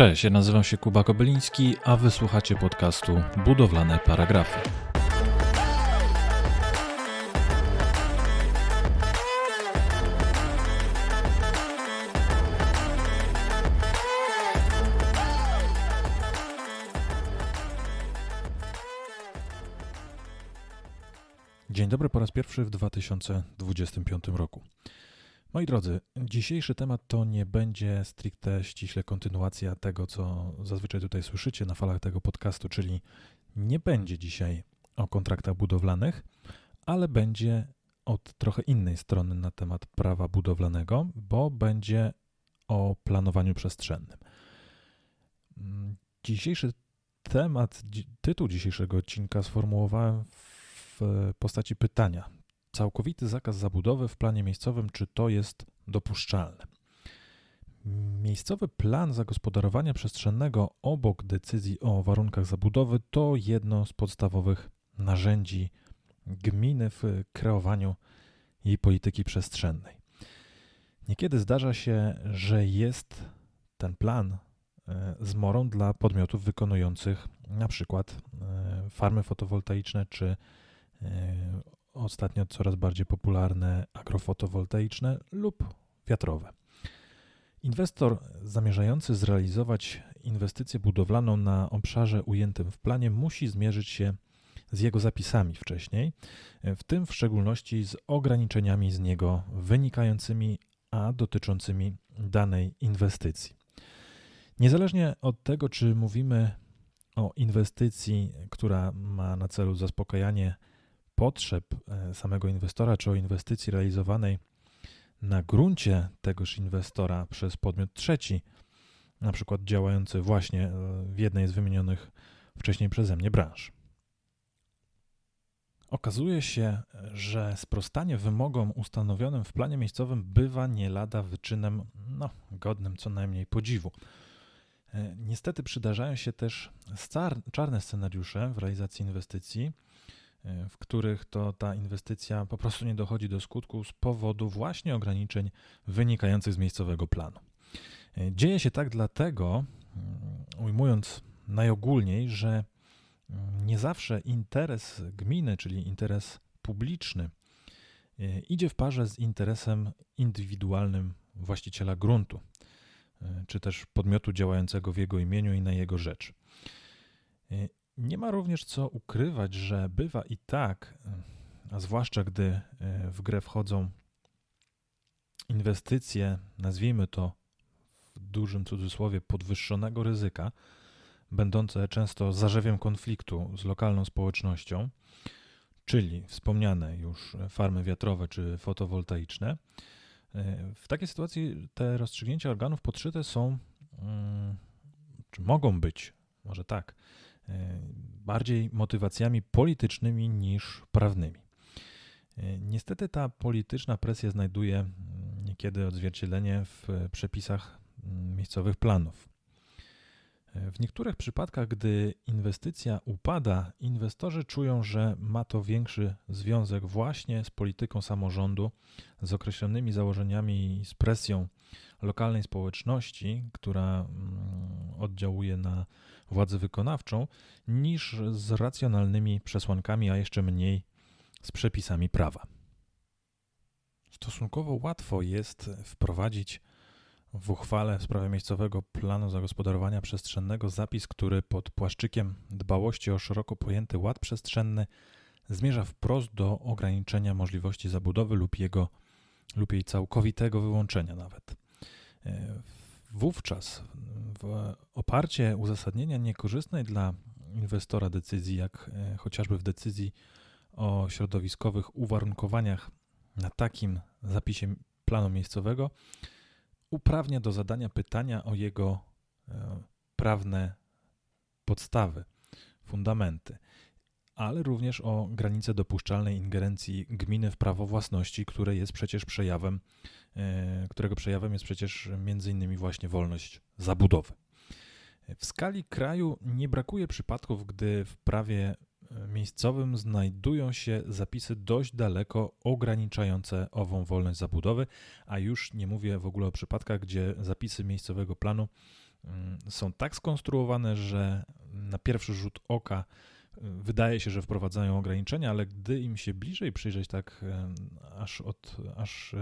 Cześć, ja nazywam się Kuba Kobyliński, a wysłuchacie podcastu Budowlane Paragrafy. Dzień dobry po raz pierwszy w 2025 roku. Moi drodzy, dzisiejszy temat to nie będzie stricte ściśle kontynuacja tego, co zazwyczaj tutaj słyszycie na falach tego podcastu, czyli nie będzie dzisiaj o kontraktach budowlanych, ale będzie od trochę innej strony na temat prawa budowlanego, bo będzie o planowaniu przestrzennym. Mm, dzisiejszy temat, tytuł dzisiejszego odcinka sformułowałem w postaci pytania całkowity zakaz zabudowy w planie miejscowym, czy to jest dopuszczalne. Miejscowy plan zagospodarowania przestrzennego obok decyzji o warunkach zabudowy to jedno z podstawowych narzędzi gminy w kreowaniu jej polityki przestrzennej. Niekiedy zdarza się, że jest ten plan e, zmorą dla podmiotów wykonujących na przykład e, farmy fotowoltaiczne czy e, ostatnio coraz bardziej popularne agrofotowoltaiczne lub wiatrowe. Inwestor zamierzający zrealizować inwestycję budowlaną na obszarze ujętym w planie musi zmierzyć się z jego zapisami wcześniej, w tym w szczególności z ograniczeniami z niego wynikającymi, a dotyczącymi danej inwestycji. Niezależnie od tego, czy mówimy o inwestycji, która ma na celu zaspokajanie potrzeb e, samego inwestora, czy o inwestycji realizowanej na gruncie tegoż inwestora przez podmiot trzeci, na przykład działający właśnie e, w jednej z wymienionych wcześniej przeze mnie branż. Okazuje się, że sprostanie wymogom ustanowionym w planie miejscowym bywa nie lada wyczynem no, godnym co najmniej podziwu. E, niestety przydarzają się też czarne scenariusze w realizacji inwestycji, w których to ta inwestycja po prostu nie dochodzi do skutku z powodu właśnie ograniczeń wynikających z miejscowego planu. E, dzieje się tak dlatego, mm, ujmując najogólniej, że mm, nie zawsze interes gminy, czyli interes publiczny, e, idzie w parze z interesem indywidualnym właściciela gruntu, czy też podmiotu działającego w jego imieniu i na jego rzecz. Nie ma również co ukrywać, że bywa i tak, a zwłaszcza gdy e, w grę wchodzą inwestycje, nazwijmy to w dużym cudzysłowie, podwyższonego ryzyka, będące często zarzewiem konfliktu z lokalną społecznością, czyli wspomniane już farmy wiatrowe czy fotowoltaiczne. E, w takiej sytuacji te rozstrzygnięcia organów podszyte są, mm, czy mogą być, może tak, bardziej motywacjami politycznymi niż prawnymi. E, niestety ta polityczna presja znajduje mm, niekiedy odzwierciedlenie w przepisach mm, miejscowych planów. E, w niektórych przypadkach, gdy inwestycja upada, inwestorzy czują, że ma to większy związek właśnie z polityką samorządu, z określonymi założeniami i z presją lokalnej społeczności, która mm, oddziałuje na władzę wykonawczą, niż z racjonalnymi przesłankami, a jeszcze mniej z przepisami prawa. Stosunkowo łatwo jest wprowadzić w uchwale w sprawie miejscowego planu zagospodarowania przestrzennego zapis, który pod płaszczykiem dbałości o szeroko pojęty ład przestrzenny zmierza wprost do ograniczenia możliwości zabudowy lub jego lub jej całkowitego wyłączenia nawet. Wówczas w oparcie uzasadnienia niekorzystnej dla inwestora decyzji, jak e, chociażby w decyzji o środowiskowych uwarunkowaniach na takim zapisie planu miejscowego, uprawnia do zadania pytania o jego e, prawne podstawy, fundamenty, ale również o granice dopuszczalnej ingerencji gminy w prawo własności, które jest przecież przejawem, e, którego przejawem jest przecież między innymi właśnie wolność zabudowy. W skali kraju nie brakuje przypadków, gdy w prawie e, miejscowym znajdują się zapisy dość daleko ograniczające ową wolność zabudowy, a już nie mówię w ogóle o przypadkach, gdzie zapisy miejscowego planu mm, są tak skonstruowane, że na pierwszy rzut oka wydaje się, że wprowadzają ograniczenia, ale gdy im się bliżej przyjrzeć tak aż, od, aż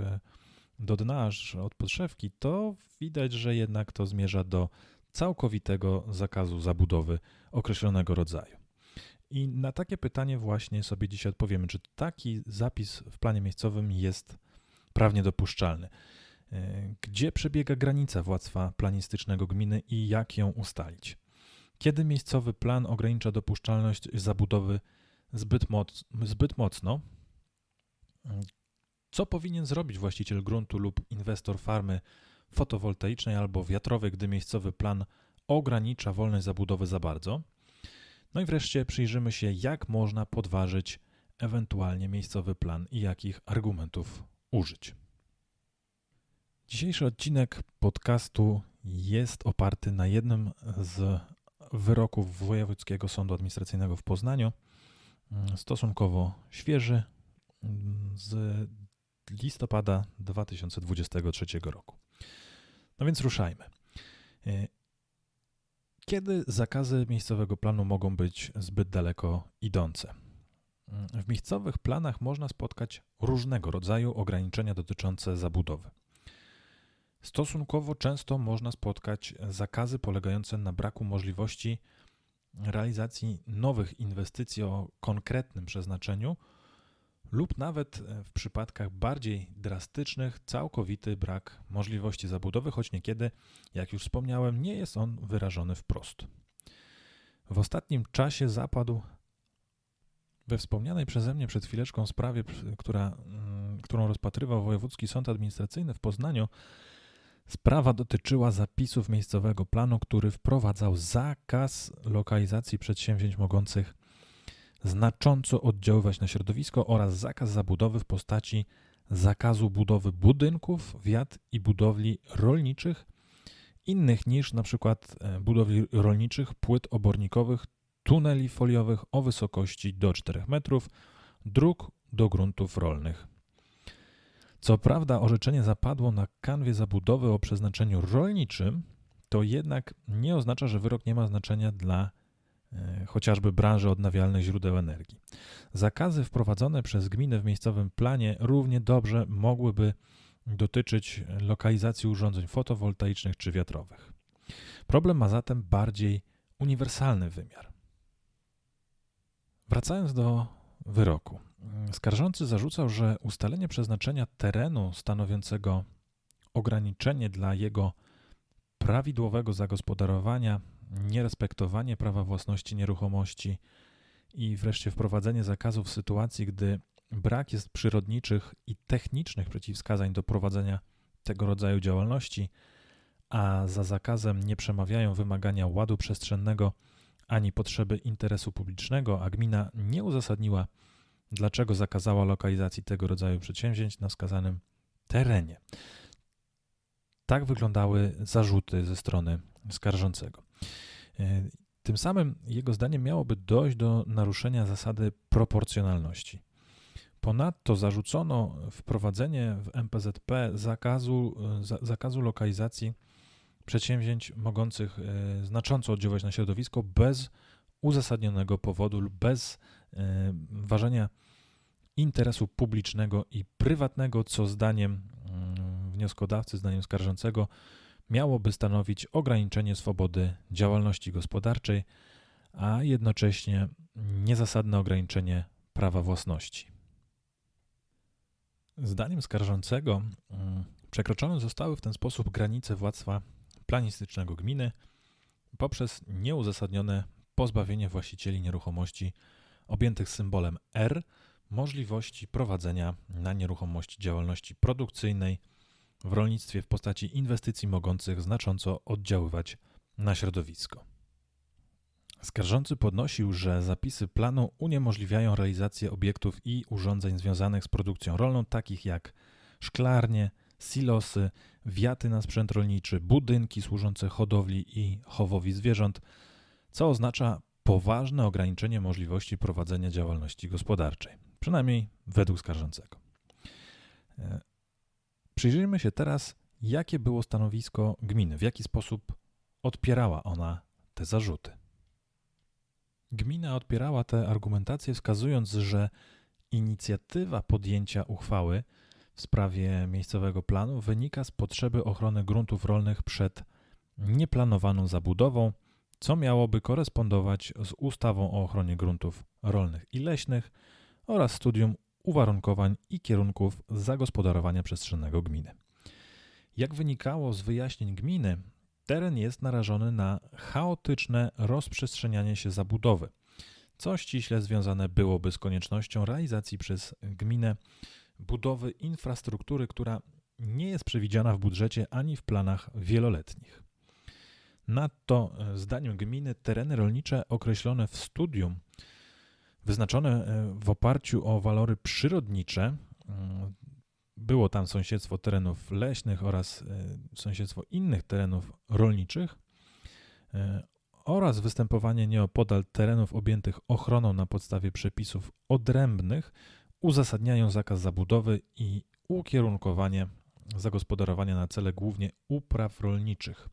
do dna, aż od podszewki, to widać, że jednak to zmierza do całkowitego zakazu zabudowy określonego rodzaju. I na takie pytanie właśnie sobie dzisiaj odpowiemy, czy taki zapis w planie miejscowym jest prawnie dopuszczalny. E, gdzie przebiega granica władztwa planistycznego gminy i jak ją ustalić? Kiedy miejscowy plan ogranicza dopuszczalność zabudowy zbyt, moc, zbyt mocno? Co powinien zrobić właściciel gruntu lub inwestor farmy fotowoltaicznej albo wiatrowej, gdy miejscowy plan ogranicza wolność zabudowy za bardzo? No i wreszcie przyjrzymy się, jak można podważyć ewentualnie miejscowy plan i jakich argumentów użyć. Dzisiejszy odcinek podcastu jest oparty na jednym z wyroków Wojewódzkiego Sądu Administracyjnego w Poznaniu, stosunkowo świeży, z listopada 2023 roku. No więc ruszajmy. Kiedy zakazy miejscowego planu mogą być zbyt daleko idące? W miejscowych planach można spotkać różnego rodzaju ograniczenia dotyczące zabudowy. Stosunkowo często można spotkać zakazy polegające na braku możliwości realizacji nowych inwestycji o konkretnym przeznaczeniu lub nawet w przypadkach bardziej drastycznych całkowity brak możliwości zabudowy, choć niekiedy, jak już wspomniałem, nie jest on wyrażony wprost. W ostatnim czasie zapadł we wspomnianej przeze mnie przed chwileczką sprawie, która, mm, którą rozpatrywał Wojewódzki Sąd Administracyjny w Poznaniu, sprawa dotyczyła zapisów miejscowego planu, który wprowadzał zakaz lokalizacji przedsięwzięć mogących znacząco oddziaływać na środowisko oraz zakaz zabudowy w postaci zakazu budowy budynków, wiat i budowli rolniczych innych niż przykład e, budowli rolniczych, płyt obornikowych, tuneli foliowych o wysokości do 4 metrów, dróg do gruntów rolnych. Co prawda orzeczenie zapadło na kanwie zabudowy o przeznaczeniu rolniczym, to jednak nie oznacza, że wyrok nie ma znaczenia dla e, chociażby branży odnawialnych źródeł energii. Zakazy wprowadzone przez gminę w miejscowym planie równie dobrze mogłyby dotyczyć lokalizacji urządzeń fotowoltaicznych czy wiatrowych. Problem ma zatem bardziej uniwersalny wymiar. Wracając do wyroku. Skarżący zarzucał, że ustalenie przeznaczenia terenu stanowiącego ograniczenie dla jego prawidłowego zagospodarowania, nierespektowanie prawa własności nieruchomości i wreszcie wprowadzenie zakazu w sytuacji, gdy brak jest przyrodniczych i technicznych przeciwwskazań do prowadzenia tego rodzaju działalności, a za zakazem nie przemawiają wymagania ładu przestrzennego ani potrzeby interesu publicznego, a gmina nie uzasadniła, dlaczego zakazała lokalizacji tego rodzaju przedsięwzięć na wskazanym terenie. Tak wyglądały zarzuty ze strony skarżącego. E, tym samym jego zdaniem miałoby dojść do naruszenia zasady proporcjonalności. Ponadto zarzucono wprowadzenie w MPZP zakazu, zakazu lokalizacji przedsięwzięć mogących e, znacząco oddziaływać na środowisko bez uzasadnionego powodu lub bez e, ważenia interesu publicznego i prywatnego, co zdaniem mm, wnioskodawcy, zdaniem skarżącego, miałoby stanowić ograniczenie swobody działalności gospodarczej, a jednocześnie niezasadne ograniczenie prawa własności. Zdaniem skarżącego mm, przekroczone zostały w ten sposób granice władztwa planistycznego gminy poprzez nieuzasadnione pozbawienie właścicieli nieruchomości objętych symbolem R możliwości prowadzenia na nieruchomości działalności produkcyjnej w rolnictwie w postaci inwestycji mogących znacząco oddziaływać na środowisko. Skarżący podnosił, że zapisy planu uniemożliwiają realizację obiektów i urządzeń związanych z produkcją rolną, takich jak szklarnie, silosy, wiaty na sprzęt rolniczy, budynki służące hodowli i chowowi zwierząt, co oznacza poważne ograniczenie możliwości prowadzenia działalności gospodarczej, przynajmniej według skarżącego. E, przyjrzyjmy się teraz, jakie było stanowisko gminy, w jaki sposób odpierała ona te zarzuty. Gmina odpierała tę argumentację, wskazując, że inicjatywa podjęcia uchwały w sprawie miejscowego planu wynika z potrzeby ochrony gruntów rolnych przed nieplanowaną zabudową, co miałoby korespondować z ustawą o ochronie gruntów rolnych i leśnych oraz studium uwarunkowań i kierunków zagospodarowania przestrzennego gminy. Jak wynikało z wyjaśnień gminy, teren jest narażony na chaotyczne rozprzestrzenianie się zabudowy, co ściśle związane byłoby z koniecznością realizacji przez gminę budowy infrastruktury, która nie jest przewidziana w budżecie ani w planach wieloletnich. Nadto, zdaniem gminy, tereny rolnicze określone w studium, wyznaczone w oparciu o walory przyrodnicze, było tam sąsiedztwo terenów leśnych oraz e, sąsiedztwo innych terenów rolniczych e, oraz występowanie nieopodal terenów objętych ochroną na podstawie przepisów odrębnych uzasadniają zakaz zabudowy i ukierunkowanie zagospodarowania na cele głównie upraw rolniczych.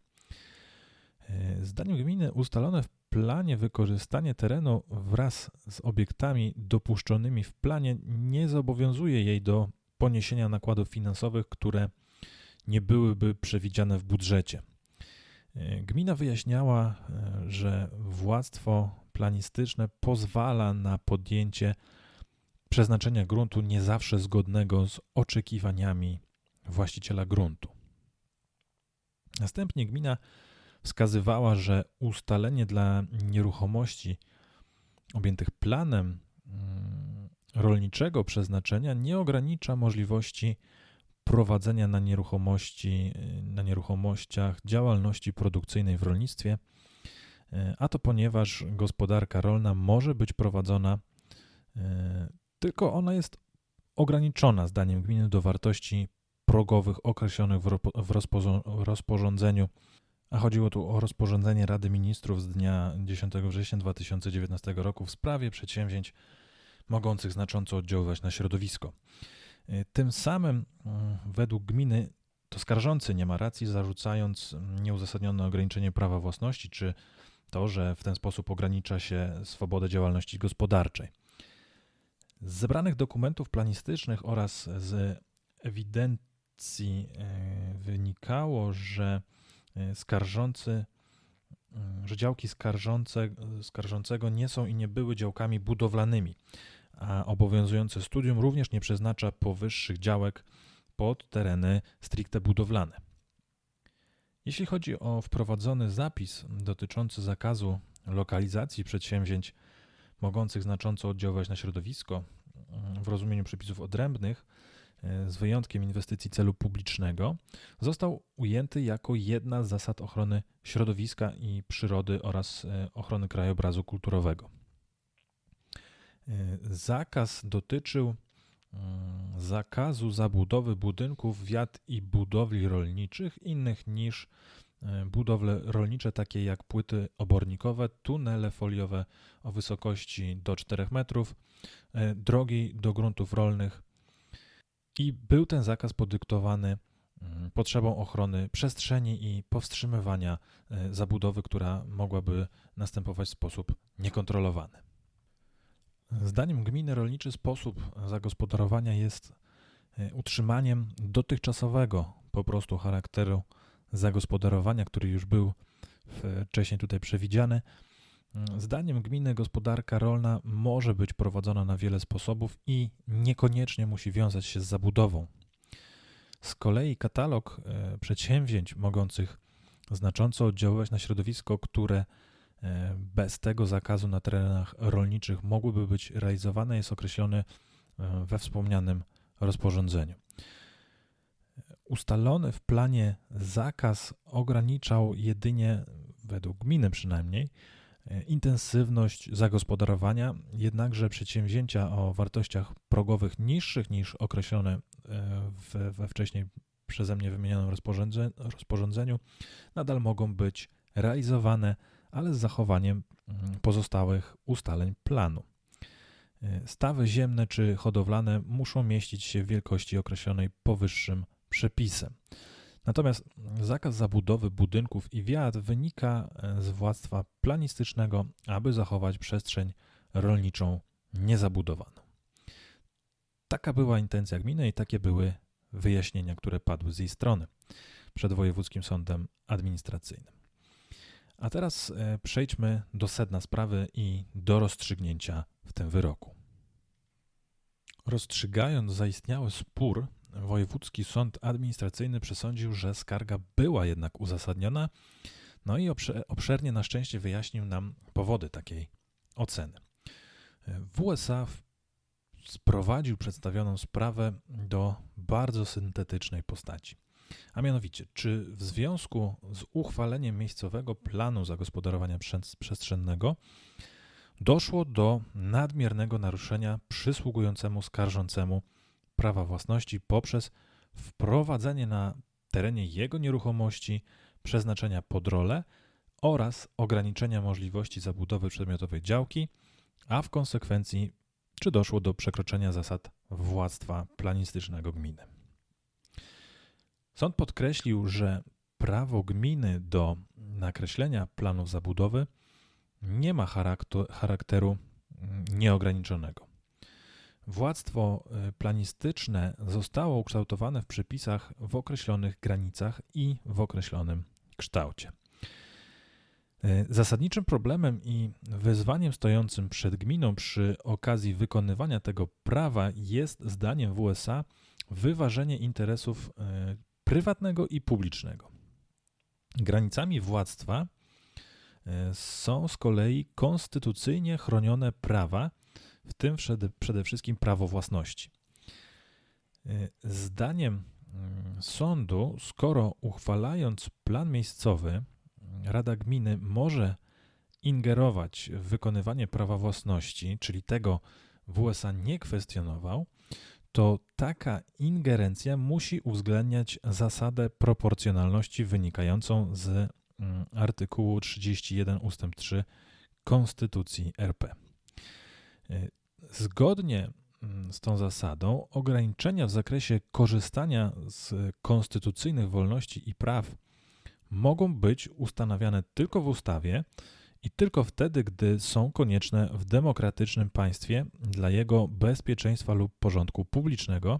E, zdaniem gminy ustalone w planie wykorzystanie terenu wraz z obiektami dopuszczonymi w planie nie zobowiązuje jej do poniesienia nakładów finansowych, które nie byłyby przewidziane w budżecie. E, gmina wyjaśniała, e, że władztwo planistyczne pozwala na podjęcie przeznaczenia gruntu nie zawsze zgodnego z oczekiwaniami właściciela gruntu. Następnie gmina wskazywała, że ustalenie dla nieruchomości objętych planem mm, rolniczego przeznaczenia nie ogranicza możliwości prowadzenia na nieruchomości, na nieruchomościach działalności produkcyjnej w rolnictwie, e, a to ponieważ gospodarka rolna może być prowadzona, e, tylko ona jest ograniczona zdaniem gminy do wartości progowych określonych w rozporządzeniu, a chodziło tu o rozporządzenie Rady Ministrów z dnia 10 września 2019 roku w sprawie przedsięwzięć mogących znacząco oddziaływać na środowisko. Y, tym samym mm, według gminy to skarżący nie ma racji, zarzucając nieuzasadnione ograniczenie prawa własności, czy to, że w ten sposób ogranicza się swobodę działalności gospodarczej. Z zebranych dokumentów planistycznych oraz z ewidencji y, wynikało, że skarżący, że działki skarżące, skarżącego nie są i nie były działkami budowlanymi a obowiązujące studium również nie przeznacza powyższych działek pod tereny stricte budowlane. Jeśli chodzi o wprowadzony zapis dotyczący zakazu lokalizacji przedsięwzięć mogących znacząco oddziaływać na środowisko mm, w rozumieniu przepisów odrębnych, e, z wyjątkiem inwestycji celu publicznego, został ujęty jako jedna z zasad ochrony środowiska i przyrody oraz e, ochrony krajobrazu kulturowego. E, zakaz dotyczył mm, zakazu zabudowy budynków, wiat i budowli rolniczych innych niż e, budowle rolnicze, takie jak płyty obornikowe, tunele foliowe o wysokości do 4 metrów, e, drogi do gruntów rolnych. I był ten zakaz podyktowany mm, potrzebą ochrony przestrzeni i powstrzymywania zabudowy, która mogłaby następować w sposób niekontrolowany. Zdaniem gminy rolniczy sposób zagospodarowania jest e, utrzymaniem dotychczasowego po prostu charakteru zagospodarowania, który już był wcześniej tutaj przewidziany. Zdaniem gminy gospodarka rolna może być prowadzona na wiele sposobów i niekoniecznie musi wiązać się z zabudową. Z kolei katalog e, przedsięwzięć mogących znacząco oddziaływać na środowisko, które E, bez tego zakazu na terenach rolniczych mogłyby być realizowane, jest określony e, we wspomnianym rozporządzeniu. Ustalony w planie zakaz ograniczał jedynie, według gminy przynajmniej, intensywność zagospodarowania, jednakże przedsięwzięcia o wartościach progowych niższych niż określone we, we wcześniej przeze mnie wymienionym rozporządzeniu nadal mogą być realizowane ale z zachowaniem mm, pozostałych ustaleń planu. E, stawy ziemne czy hodowlane muszą mieścić się w wielkości określonej powyższym przepisem. Natomiast zakaz zabudowy budynków i wiat wynika e, z władztwa planistycznego, aby zachować przestrzeń rolniczą niezabudowaną. Taka była intencja gminy i takie były wyjaśnienia, które padły z jej strony przed Wojewódzkim Sądem Administracyjnym. A teraz e, przejdźmy do sedna sprawy i do rozstrzygnięcia w tym wyroku. Rozstrzygając zaistniały spór, Wojewódzki Sąd Administracyjny przesądził, że skarga była jednak uzasadniona, no i obszernie na szczęście wyjaśnił nam powody takiej oceny. W USA sprowadził przedstawioną sprawę do bardzo syntetycznej postaci. A mianowicie, czy w związku z uchwaleniem miejscowego planu zagospodarowania przestrzennego doszło do nadmiernego naruszenia przysługującemu skarżącemu prawa własności poprzez wprowadzenie na terenie jego nieruchomości przeznaczenia pod rolę oraz ograniczenia możliwości zabudowy przedmiotowej działki, a w konsekwencji czy doszło do przekroczenia zasad władztwa planistycznego gminy. Sąd podkreślił, że prawo gminy do nakreślenia planów zabudowy nie ma charakteru mm, nieograniczonego. Władztwo y, planistyczne zostało ukształtowane w przepisach w określonych granicach i w określonym kształcie. Y, zasadniczym problemem i wyzwaniem stojącym przed gminą przy okazji wykonywania tego prawa jest, zdaniem WSA, wyważenie interesów y, prywatnego i publicznego. Granicami władztwa są z kolei konstytucyjnie chronione prawa, w tym przede wszystkim prawo własności. Y, zdaniem mm, sądu, skoro uchwalając plan miejscowy, Rada Gminy może ingerować w wykonywanie prawa własności, czyli tego w USA nie kwestionował, to taka ingerencja musi uwzględniać zasadę proporcjonalności wynikającą z mm, artykułu 31 ust. 3 Konstytucji RP. E, zgodnie mm, z tą zasadą, ograniczenia w zakresie korzystania z konstytucyjnych wolności i praw mogą być ustanawiane tylko w ustawie i tylko wtedy, gdy są konieczne w demokratycznym państwie dla jego bezpieczeństwa lub porządku publicznego,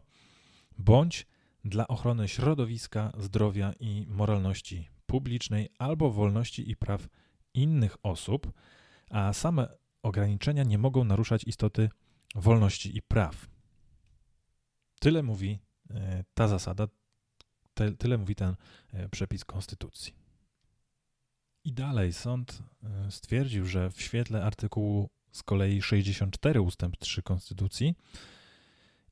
bądź dla ochrony środowiska, zdrowia i moralności publicznej albo wolności i praw innych osób, a same ograniczenia nie mogą naruszać istoty wolności i praw. Tyle mówi e, ta zasada, tyle mówi ten e, przepis Konstytucji. I dalej sąd e, stwierdził, że w świetle artykułu z kolei 64 ustęp 3 Konstytucji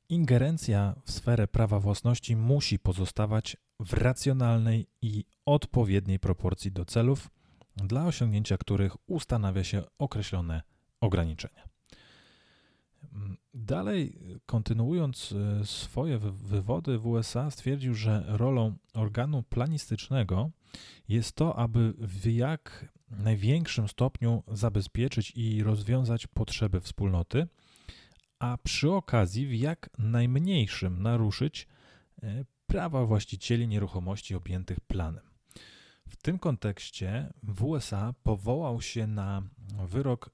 ingerencja w sferę prawa własności musi pozostawać w racjonalnej i odpowiedniej proporcji do celów, dla osiągnięcia których ustanawia się określone ograniczenia. Dalej, kontynuując e, swoje wywody w USA, stwierdził, że rolą organu planistycznego jest to, aby w jak największym stopniu zabezpieczyć i rozwiązać potrzeby wspólnoty, a przy okazji w jak najmniejszym naruszyć e, prawa właścicieli nieruchomości objętych planem. W tym kontekście w USA powołał się na wyrok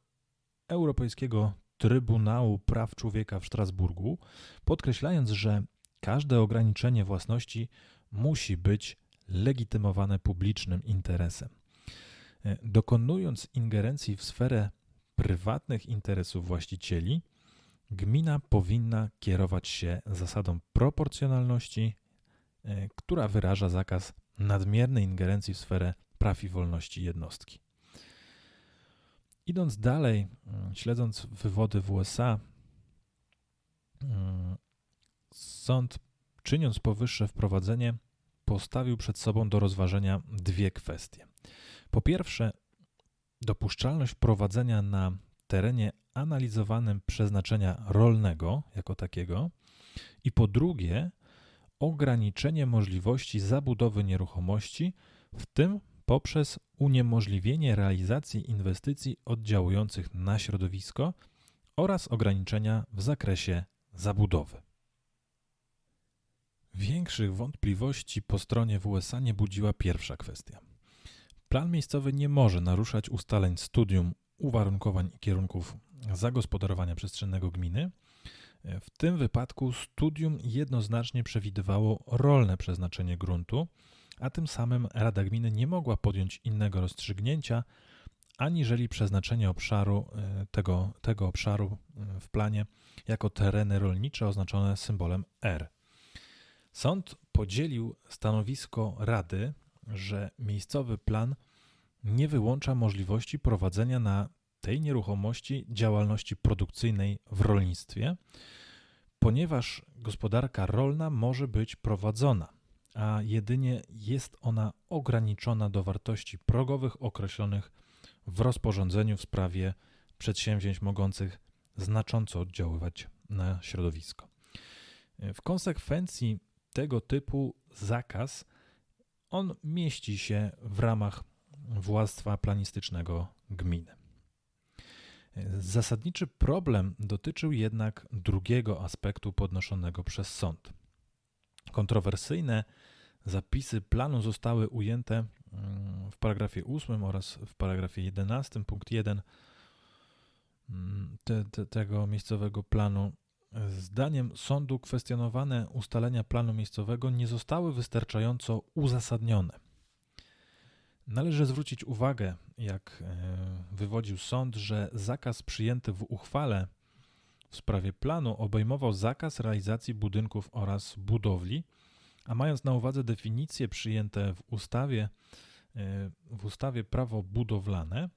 Europejskiego Trybunału Praw Człowieka w Strasburgu, podkreślając, że każde ograniczenie własności musi być legitymowane publicznym interesem. E, dokonując ingerencji w sferę prywatnych interesów właścicieli, gmina powinna kierować się zasadą proporcjonalności, e, która wyraża zakaz nadmiernej ingerencji w sferę praw i wolności jednostki. Idąc dalej, mm, śledząc wywody w USA, mm, sąd, czyniąc powyższe wprowadzenie, postawił przed sobą do rozważenia dwie kwestie. Po pierwsze, dopuszczalność prowadzenia na terenie analizowanym przeznaczenia rolnego jako takiego, i po drugie, ograniczenie możliwości zabudowy nieruchomości, w tym poprzez uniemożliwienie realizacji inwestycji oddziałujących na środowisko oraz ograniczenia w zakresie zabudowy. Większych wątpliwości po stronie WSA nie budziła pierwsza kwestia. Plan miejscowy nie może naruszać ustaleń studium uwarunkowań i kierunków zagospodarowania przestrzennego gminy. W tym wypadku studium jednoznacznie przewidywało rolne przeznaczenie gruntu, a tym samym Rada Gminy nie mogła podjąć innego rozstrzygnięcia, aniżeli przeznaczenie obszaru, e, tego, tego obszaru e, w planie jako tereny rolnicze oznaczone symbolem R. Sąd podzielił stanowisko Rady, że miejscowy plan nie wyłącza możliwości prowadzenia na tej nieruchomości działalności produkcyjnej w rolnictwie, ponieważ gospodarka rolna może być prowadzona, a jedynie jest ona ograniczona do wartości progowych określonych w rozporządzeniu w sprawie przedsięwzięć mogących znacząco oddziaływać na środowisko. W konsekwencji tego typu zakaz on mieści się w ramach władztwa planistycznego gminy. Zasadniczy problem dotyczył jednak drugiego aspektu podnoszonego przez sąd. Kontrowersyjne zapisy planu zostały ujęte mm, w paragrafie 8 oraz w paragrafie 11, punkt 1 mm, te, te, tego miejscowego planu. Zdaniem sądu kwestionowane ustalenia planu miejscowego nie zostały wystarczająco uzasadnione. Należy zwrócić uwagę, jak e, wywodził sąd, że zakaz przyjęty w uchwale w sprawie planu obejmował zakaz realizacji budynków oraz budowli, a mając na uwadze definicje przyjęte w ustawie, e, w ustawie prawo budowlane,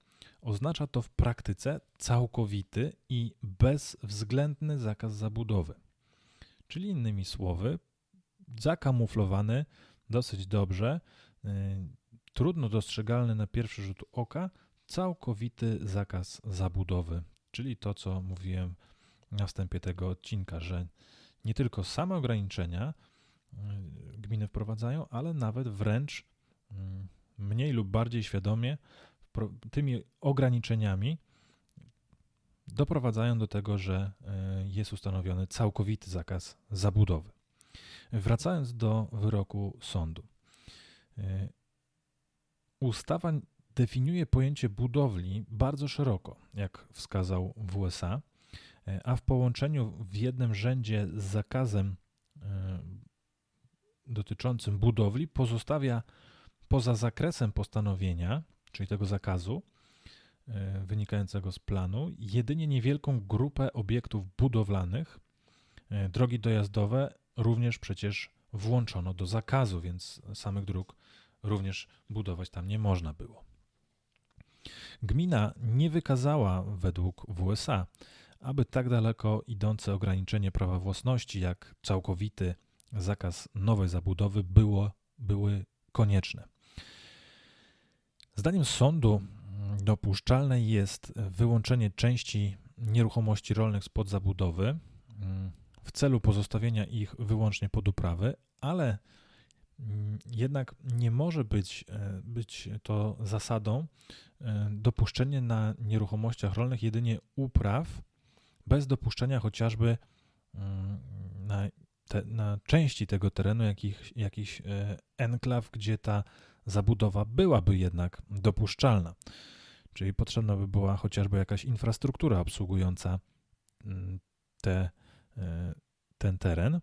oznacza to w praktyce całkowity i bezwzględny zakaz zabudowy. Czyli innymi słowy, zakamuflowany dosyć dobrze, e, trudno dostrzegalny na pierwszy rzut oka całkowity zakaz zabudowy, czyli to, co mówiłem na wstępie tego odcinka, że nie tylko same ograniczenia y, gminy wprowadzają, ale nawet wręcz mm, mniej lub bardziej świadomie tymi ograniczeniami doprowadzają do tego, że y, jest ustanowiony całkowity zakaz zabudowy. Wracając do wyroku sądu. Y, Ustawa definiuje pojęcie budowli bardzo szeroko, jak wskazał w USA, a w połączeniu w jednym rzędzie z zakazem e, dotyczącym budowli pozostawia poza zakresem postanowienia, czyli tego zakazu e, wynikającego z planu, jedynie niewielką grupę obiektów budowlanych. Drogi dojazdowe również przecież włączono do zakazu, więc samych dróg również budować tam nie można było. Gmina nie wykazała według WSA, aby tak daleko idące ograniczenie prawa własności jak całkowity zakaz nowej zabudowy było, były konieczne. Zdaniem sądu dopuszczalne jest wyłączenie części nieruchomości rolnych spod zabudowy mm, w celu pozostawienia ich wyłącznie pod uprawy, ale Mm, jednak nie może być, e, być to zasadą e, dopuszczenie na nieruchomościach rolnych jedynie upraw bez dopuszczenia chociażby mm, na, te, na części tego terenu jakich, jakiś e, enklaw, gdzie ta zabudowa byłaby jednak dopuszczalna. Czyli potrzebna by była chociażby jakaś infrastruktura obsługująca mm, te, ten teren.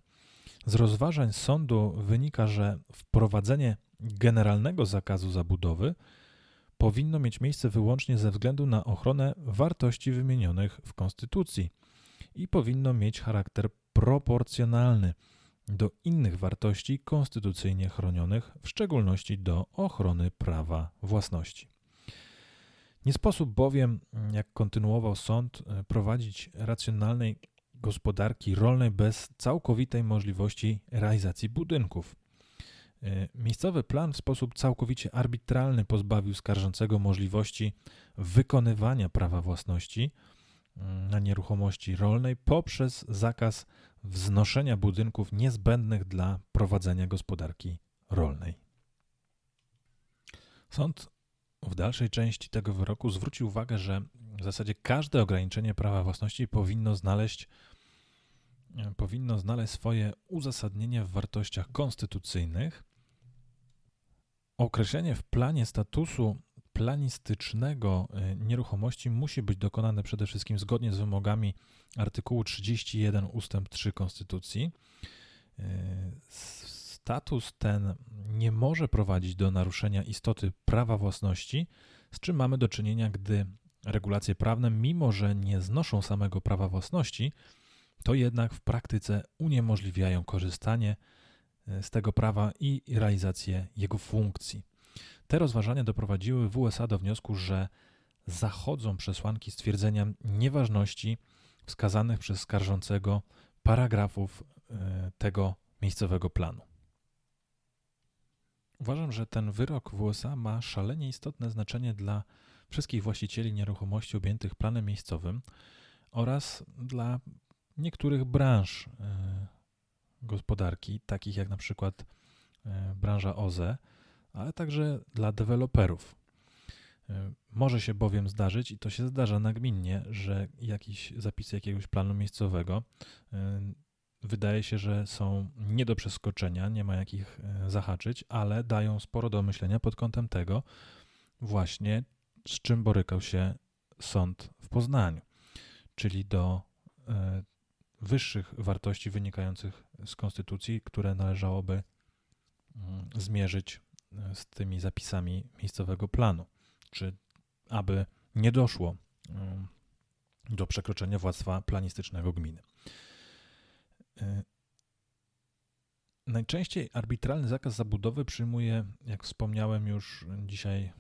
Z rozważań sądu wynika, że wprowadzenie generalnego zakazu zabudowy powinno mieć miejsce wyłącznie ze względu na ochronę wartości wymienionych w Konstytucji i powinno mieć charakter proporcjonalny do innych wartości konstytucyjnie chronionych, w szczególności do ochrony prawa własności. Nie sposób bowiem, jak kontynuował sąd, prowadzić racjonalnej gospodarki rolnej bez całkowitej możliwości realizacji budynków. E, miejscowy plan w sposób całkowicie arbitralny pozbawił skarżącego możliwości wykonywania prawa własności mm, na nieruchomości rolnej poprzez zakaz wznoszenia budynków niezbędnych dla prowadzenia gospodarki rolnej. Sąd w dalszej części tego wyroku zwrócił uwagę, że w zasadzie każde ograniczenie prawa własności powinno znaleźć e, powinno znaleźć swoje uzasadnienie w wartościach konstytucyjnych. Określenie w planie statusu planistycznego e, nieruchomości musi być dokonane przede wszystkim zgodnie z wymogami artykułu 31 ust. 3 Konstytucji. E, status ten nie może prowadzić do naruszenia istoty prawa własności, z czym mamy do czynienia, gdy regulacje prawne, mimo że nie znoszą samego prawa własności, to jednak w praktyce uniemożliwiają korzystanie e, z tego prawa i realizację jego funkcji. Te rozważania doprowadziły w USA do wniosku, że zachodzą przesłanki stwierdzenia nieważności wskazanych przez skarżącego paragrafów e, tego miejscowego planu. Uważam, że ten wyrok w USA ma szalenie istotne znaczenie dla wszystkich właścicieli nieruchomości objętych planem miejscowym oraz dla niektórych branż e, gospodarki, takich jak na przykład e, branża OZE, ale także dla deweloperów. E, może się bowiem zdarzyć, i to się zdarza nagminnie, że jakiś zapisy jakiegoś planu miejscowego wydaje się, że są nie do przeskoczenia, nie ma jakich zahaczyć, ale dają sporo do myślenia pod kątem tego właśnie, z czym borykał się sąd w Poznaniu, czyli do e, wyższych wartości wynikających z konstytucji, które należałoby mm, zmierzyć e, z tymi zapisami miejscowego planu, czy aby nie doszło mm, do przekroczenia władztwa planistycznego gminy. E, najczęściej arbitralny zakaz zabudowy przyjmuje, jak wspomniałem już dzisiaj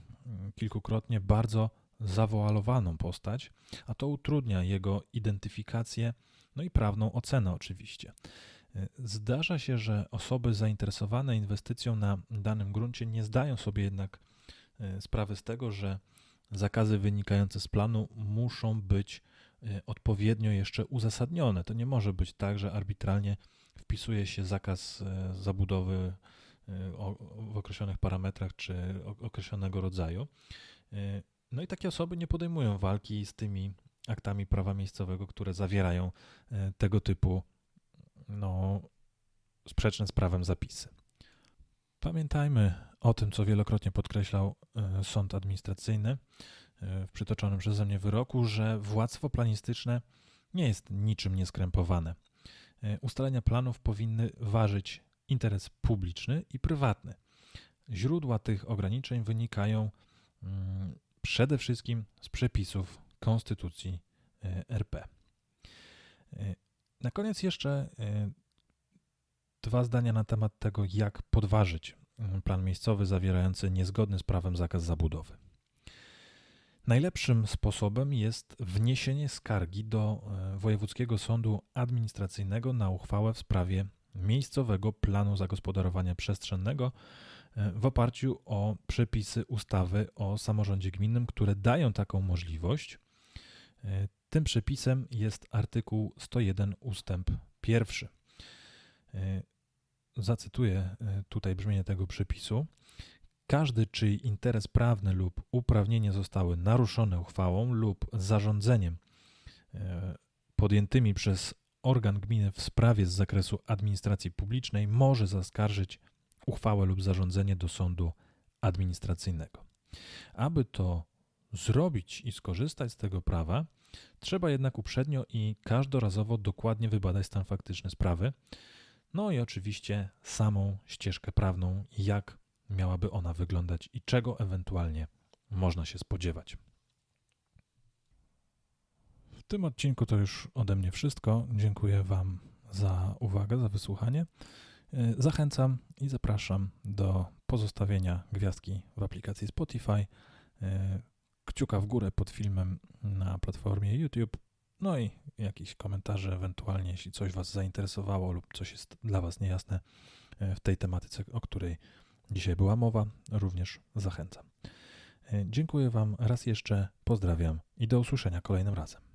kilkukrotnie bardzo zawoalowaną postać, a to utrudnia jego identyfikację, no i prawną ocenę oczywiście. Zdarza się, że osoby zainteresowane inwestycją na danym gruncie nie zdają sobie jednak e, sprawy z tego, że zakazy wynikające z planu muszą być e, odpowiednio jeszcze uzasadnione. To nie może być tak, że arbitralnie wpisuje się zakaz zabudowy w określonych parametrach czy określonego rodzaju. No i takie osoby nie podejmują walki z tymi aktami prawa miejscowego, które zawierają e, tego typu no, sprzeczne z prawem zapisy. Pamiętajmy o tym, co wielokrotnie podkreślał e, sąd administracyjny w przytoczonym przeze mnie wyroku, że władztwo planistyczne nie jest niczym nieskrępowane. Ustalenia planów powinny ważyć interes publiczny i prywatny. Źródła tych ograniczeń wynikają mm, przede wszystkim z przepisów Konstytucji e, RP. E, na koniec jeszcze e, dwa zdania na temat tego, jak podważyć mm, plan miejscowy zawierający niezgodny z prawem zakaz zabudowy. Najlepszym sposobem jest wniesienie skargi do Wojewódzkiego Sądu Administracyjnego na uchwałę w sprawie miejscowego planu zagospodarowania przestrzennego w oparciu o przepisy ustawy o samorządzie gminnym, które dają taką możliwość. E, tym przepisem jest artykuł 101 ustęp 1. E, zacytuję tutaj brzmienie tego przepisu. Każdy, czyj interes prawny lub uprawnienie zostały naruszone uchwałą lub zarządzeniem podjętymi przez organ gminy w sprawie z zakresu administracji publicznej może zaskarżyć uchwałę lub zarządzenie do sądu administracyjnego. Aby to zrobić i skorzystać z tego prawa, trzeba jednak uprzednio i każdorazowo dokładnie wybadać stan faktyczny sprawy, no i oczywiście samą ścieżkę prawną, jak miałaby ona wyglądać i czego ewentualnie można się spodziewać tym odcinku to już ode mnie wszystko. Dziękuję Wam za uwagę, za wysłuchanie. E, zachęcam i zapraszam do pozostawienia gwiazdki w aplikacji Spotify, e, kciuka w górę pod filmem na platformie YouTube, no i jakieś komentarze, ewentualnie jeśli coś Was zainteresowało lub coś jest dla Was niejasne e, w tej tematyce, o której dzisiaj była mowa, również zachęcam. Dziękuję Wam raz jeszcze, pozdrawiam i do usłyszenia kolejnym razem.